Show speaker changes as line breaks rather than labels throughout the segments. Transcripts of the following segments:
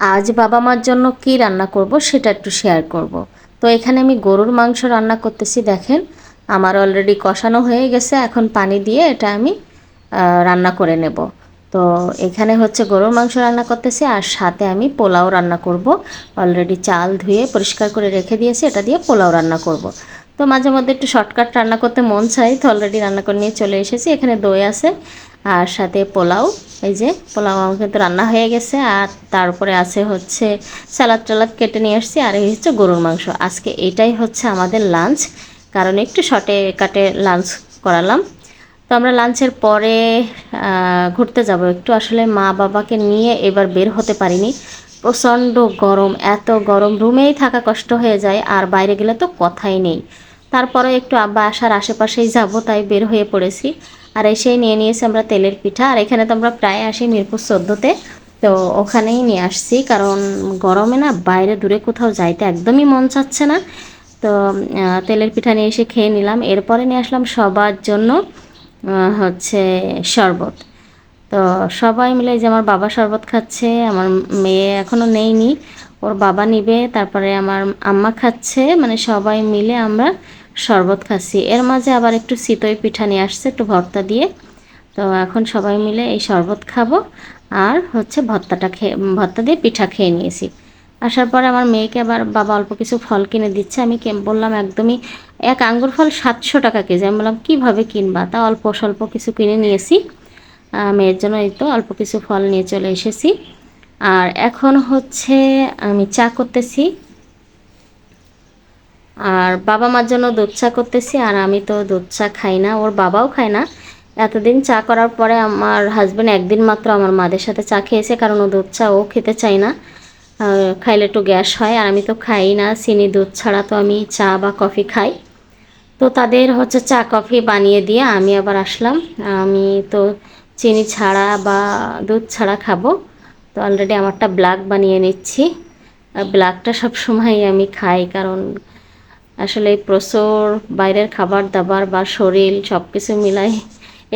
আজ বাবা মার জন্য কি রান্না করব সেটা একটু শেয়ার করব। তো এখানে আমি গরুর মাংস রান্না করতেছি, দেখেন। আমার অলরেডি কষানো হয়ে গেছে, এখন পানি দিয়ে এটা আমি রান্না করে নেব। তো এখানে হচ্ছে গরুর মাংস রান্না করতেছি, আর সাথে আমি পোলাও রান্না করব। অলরেডি চাল ধুয়ে পরিষ্কার করে রেখে দিয়েছি, এটা দিয়ে পোলাও রান্না করব। তো মাঝে মধ্যে একটু শর্টকাট রান্না করতে মন চাই তো অলরেডি রান্না করে নিয়ে চলে এসেছি। এখানে দই আছে আর সাথে পোলাও, এই যে পোলাও আমার কিন্তু রান্না হয়ে গেছে। আর তারপরে আছে হচ্ছে স্যালাদ টালাদ কেটে নিয়ে আসছি, আর এই হচ্ছে গরুর মাংস। আজকে এটাই হচ্ছে আমাদের লাঞ্চ কারণ একটু শর্টে কাটে লাঞ্চ করালাম। তো আমরা লাঞ্চের পরে ঘুরতে যাব। একটু আসলে মা বাবাকে নিয়ে এবার বের হতে পারিনি। প্রচণ্ড গরম, এত গরম, রুমেই থাকা কষ্ট হয়ে যায়, আর বাইরে গেলে তো কথাই নেই। তারপরে একটু আব্বা আসার আশেপাশেই যাব, তাই বের হয়ে পড়েছি। আর এসেই নিয়ে নিয়েছি আমরা তেলের পিঠা, আর এখানে তো আমরা প্রায় আসি মিরপুর চোদ্দোতে। তো ওখানেই নিয়ে আসছি, কারণ গরমে না বাইরে দূরে কোথাও যাইতে একদমই মন চাচ্ছে না। তো তেলের পিঠা নিয়ে এসে খেয়ে নিলাম। এরপরে নিয়ে আসলাম সবার জন্য হচ্ছে শরবত। তো সবাই মিলে যে আমার বাবা শরবত খাচ্ছে, আমার মেয়ে এখনও নেয়নি ওর বাবা নিবে, তারপরে আমার আম্মা খাচ্ছে মানে সবাই মিলে আমরা শরবত খাচ্ছি। এর মাঝে আবার একটু চিতই পিঠা নিয়ে আসছে, একটু ভর্তা দিয়ে। তো এখন সবাই মিলে এই শরবত খাব আর হচ্ছে ভর্তাটা খেয়ে ভর্তা দিয়ে পিঠা খেয়ে নিয়েছি। আসার পরে আমার মেয়েকে আবার বাবা অল্প কিছু ফল কিনে দিচ্ছে। আমি বললাম, একদমই এক আঙ্গুর ফল সাতশো টাকা কেজি। আমি বললাম, কীভাবে কিনবা? তা অল্প স্বল্প কিছু কিনে নিয়েছি। মেয়ের জন্য এই তো অল্প কিছু ফল নিয়ে চলে এসেছি। আর এখন হচ্ছে আমি চা করতেছি। আর বাবা মার জন্য দুধ চা করতেছি আর আমি তো দুধ চা খাই না, ওর বাবাও খায় না। এতদিন চা করার পরে আমার হাজব্যান্ড একদিন মাত্র আমার মাদের সাথে চা খেয়েছে, কারণ ও দুধ চা ও খেতে চায় না। খাইলে একটু গ্যাস হয়, আর আমি তো খাই না, চিনি দুধ ছাড়া তো আমি চা বা কফি খাই। তো তাদের হচ্ছে চা, কফি বানিয়ে দিয়ে আমি আবার আসলাম। আমি তো চিনি ছাড়া বা দুধ ছাড়া খাব। তো অলরেডি আমারটা ব্ল্যাক বানিয়ে নিচ্ছি। আর ব্ল্যাকটা সবসময় আমি খাই, কারণ আসলে প্রচুর বাইরের খাবার দাবার বা শরীর সব কিছু মিলাই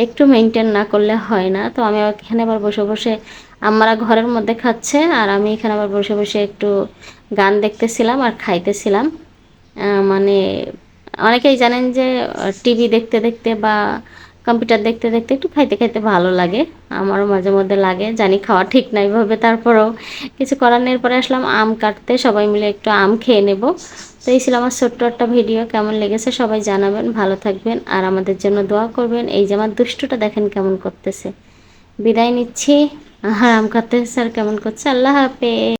একটু মেনটেন না করলে হয় না। তো আমি এখানে আবার বসে বসে আমরা ঘরের মধ্যে খাচ্ছে আর আমি এখানে আবার বসে বসে একটু গান দেখতেছিলাম আর খাইতেছিলাম। মানে অনেকেই জানেন যে টিভি দেখতে দেখতে বা কম্পিউটার দেখতে দেখতে একটু খাইতে খাইতে ভালো লাগে। আমারও মাঝে মধ্যে লাগে, জানি খাওয়া ঠিক নাই ভাবে তারপরেও কিছু করার নেই পরে আসলাম আম কাটতে। সবাই মিলে একটু আম খেয়ে নেব। তো এই ছিল আমার ছোট্ট একটা ভিডিও। কেমন লেগেছে সবাই জানাবেন। ভালো থাকবেন আর আমাদের জন্য দোয়া করবেন। এই যে আমার দুষ্টুটা দেখেন কেমন করতেছে। বিদায় নিচ্ছি। হারাম কাটতে স্যার কেমন করছে? আল্লাহ হাফেজ।